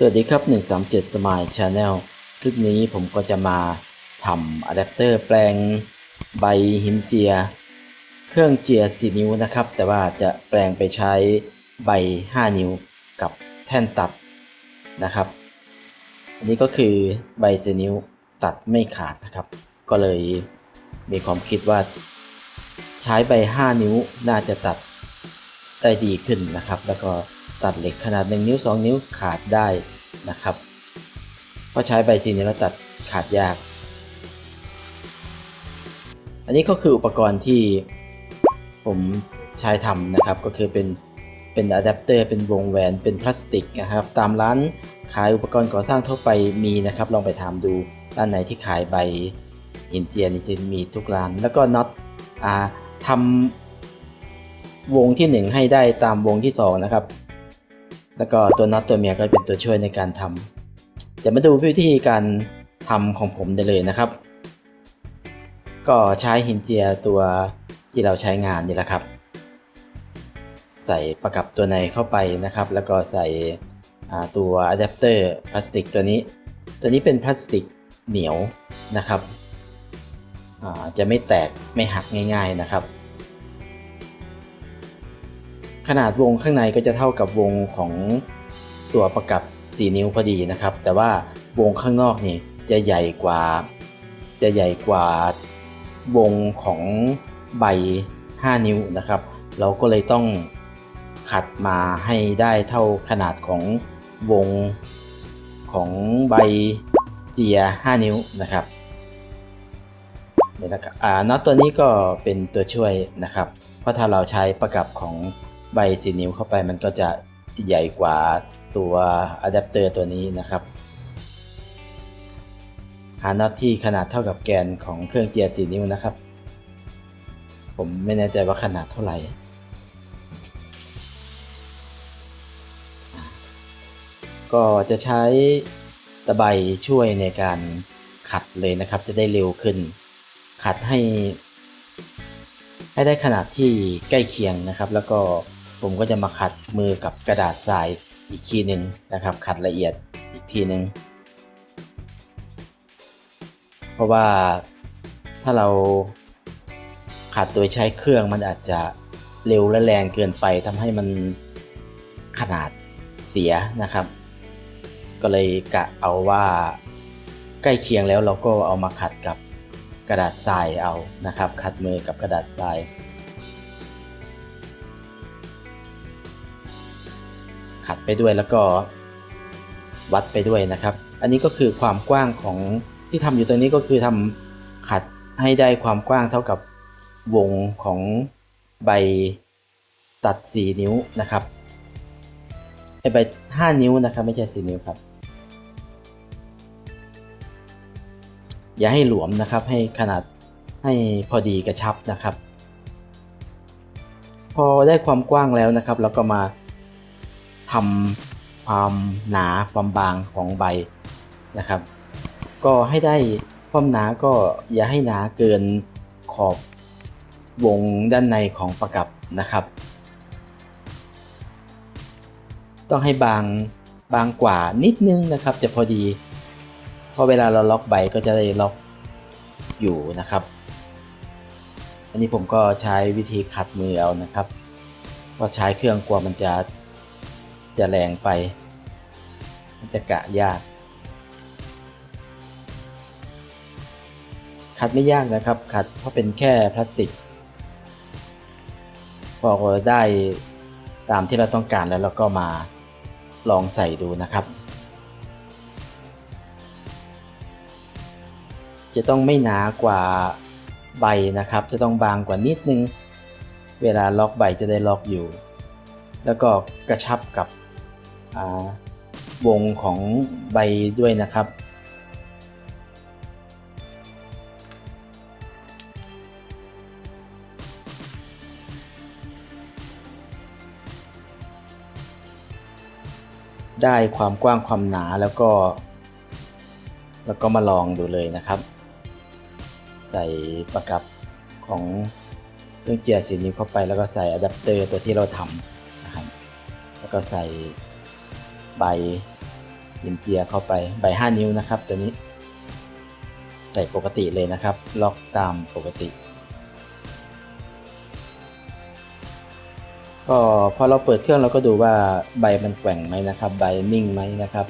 สวัสดีครับ 137 Smile Channel คลิปนี้ผมก็จะมาทำอะแดปเตอร์แปลงใบหินเจีย เครื่องเจีย 4 นิ้วนะครับ แต่ว่าจะแปลงไปใช้ใบ 5 นิ้วกับแท่นตัดนะครับ อันนี้ก็คือใบ 4 นิ้วตัดไม่ขาดนะครับ ก็เลยมีความคิดว่า ใช้ใบ 5 นิ้วน่าจะตัดได้ดีขึ้นนะครับ แล้วก็ ตัดเหล็กขนาด 1 นิ้ว 2 นิ้วขาดได้นะครับเพราะใช้ใบ4นิ้วแล้วตัดขาดยาก อันนี้ก็คืออุปกรณ์ที่ผมใช้ทำนะครับก็คือเป็นเป็นอะแดปเตอร์เป็นวงแหวนเป็นพลาสติกนะครับ ตามร้านขายอุปกรณ์ก่อสร้างทั่วไปมีนะครับ ลองไปถามดูร้านไหนที่ขายใบหินเจียนี่จะมีทุกร้าน แล้วก็น็อตอ่าทำวงที่ 1 ให้ได้ตามวงที่ 2 นะครับ แล้วก็ตัวน็อตตัวเมียก็เป็นตัวช่วยในการทำจะมาดูวิธีการทำของผมได้เลยนะครับ ก็ใช้หินเจียตัวที่เราใช้งานนี่แหละครับ ใส่ประกับตัวในเข้าไปนะครับ แล้วก็ใส่ตัวอะแดปเตอร์พลาสติกตัวนี้ ตัวนี้เป็นพลาสติกเหนียวนะครับจะไม่แตกไม่หักง่าย ๆนะครับ ขนาดวงข้างในก็จะเท่ากับวงของตัวประกับ 4 นิ้วพอดีนะครับ แต่ว่าวงข้างนอกนี่จะใหญ่กว่า จะใหญ่กว่าวงของใบ 5 นิ้วนะครับ เราก็เลยต้องขัดมาให้ได้เท่าขนาดของวงของใบเจีย 5 นิ้วนะครับเนี่ยนะครับอ่าน็อตตัวนี้ก็เป็นตัวช่วยนะครับ เพราะถ้าเราใช้ประกับของ ใบสีนิ้วเข้าไปมันก็จะใหญ่กว่าตัวอะแดปเตอร์ตัวนี้นะครับ หาน็อตที่ขนาดเท่ากับแกนของเครื่องเจียรสีนิ้วนะครับ ผมไม่แน่ใจว่าขนาดเท่าไหร่ก็จะใช้ตะไบช่วยในการขัดเลยนะครับ จะได้เร็วขึ้น ขัดให้ ให้ได้ขนาดที่ใกล้เคียงนะครับ แล้วก็ ผมก็จะมาขัดมือกับกระดาษทรายอีกทีหนึ่งนะครับ ขัดละเอียดอีกทีหนึ่งเพราะว่าถ้าเราขัดโดยใช้เครื่องมันอาจจะเร็วและแรงเกินไปทำให้มันขนาดเสียนะครับ ก็เลยกะเอาว่าใกล้เคียงแล้วเราก็เอามาขัดกับกระดาษทรายเอานะครับ ขัดมือกับกระดาษทราย ไปด้วยแล้วก็วัดไปด้วยนะครับ อันนี้ก็คือความกว้างของที่ทำอยู่ตรงนี้ก็คือทำขัดให้ได้ความกว้างเท่ากับวงของใบตัด 4 นิ้วนะครับไอใบ5นิ้วนะครับไม่ใช่ 4 นิ้วครับ อย่าให้หลวมนะครับให้ขนาดให้พอดีกระชับนะครับ พอได้ความกว้างแล้วนะครับ เราก็มา ทำความหนาความบางของใบนะครับ ก็ให้ได้ความหนาก็อย่าให้หนาเกินขอบวงด้านในของประกับนะครับ ต้องให้บางบางกว่านิดนึงนะครับ จะพอดีเพราะเวลาเราล็อกใบก็จะได้ล็อกอยู่นะครับ อันนี้ผมก็ใช้วิธีขัดมือเอานะครับเพราใช้เครื่องกลัวมันจะ จะแรงไปมันจะกะยากขัดไม่ยากนะครับขัดเพราะเป็นแค่พลาสติก พอได้ตามที่เราต้องการแล้วเราก็มาลองใส่ดูนะครับ จะต้องไม่หนากว่าใบนะครับ จะต้องบางกว่านิดนึง เวลาล็อกใบจะได้ล็อกอยู่ แล้วก็กระชับกับ วงของใบด้วยนะครับ ได้ความกว้างความหนาแล้วก็ แล้วก็มาลองดูเลยนะครับ ใส่ประกับของเครื่องเจียร์สีนิ้วเข้าไปแล้วก็ใส่อะแดปเตอร์ตัวที่เราทำนะครับ แล้วก็ใส่ ใบหินเจียเข้าไปใบ 5 นิ้วนะครับ ตัวนี้ ใส่ปกติเลยนะครับ ล็อกตามปกติ ก็พอเราเปิดเครื่องเราก็ดูว่าใบมันแกว่งไหมนะครับ ใบนิ่งไหมนะครับ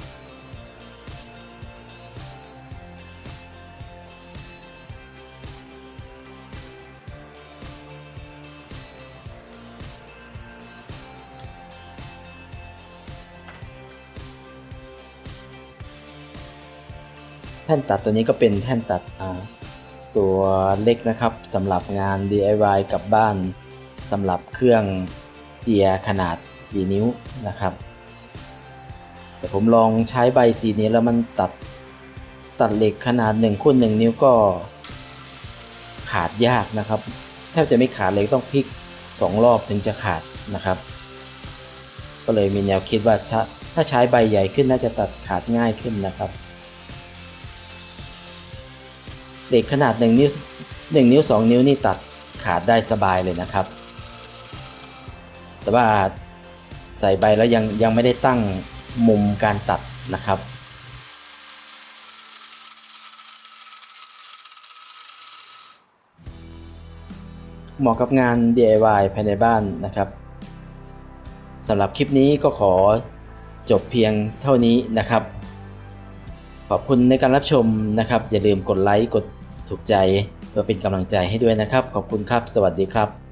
แท่นตัดตัวนี้ก็เป็นแท่นตัดตัวเล็กนะครับสำหรับงาน DIY กับบ้านสำหรับเครื่องเจียขนาด 4 นิ้วนะครับแต่ผมลองใช้ใบ4นิ้วแล้วมันตัดตัดเหล็กขนาด1คูณ1นิ้วก็ขาดยากนะครับแทบจะไม่ขาดเลยต้องพลิก 2 รอบถึงจะขาดนะครับ ก็เลยมีแนวคิดว่าถ้าใช้ใบใหญ่ขึ้นน่าจะตัดขาดง่ายขึ้นนะครับ เหล็กขนาด 1 นิ้ว 1 นิ้ว 2 นิ้วนี่ตัดขาดได้สบายเลยนะครับ แต่ว่าใส่ใบแล้วยังยังไม่ได้ตั้งมุมการตัดนะครับเหมาะกับงาน DIY ภายในบ้านนะครับสำหรับคลิปนี้ก็ขอจบเพียงเท่านี้นะครับ ขอบคุณในการรับชมนะครับ อย่าลืมกดไลค์กด ถูกใจเพื่อเป็นกำลังใจให้ด้วยนะครับ ขอบคุณครับ สวัสดีครับ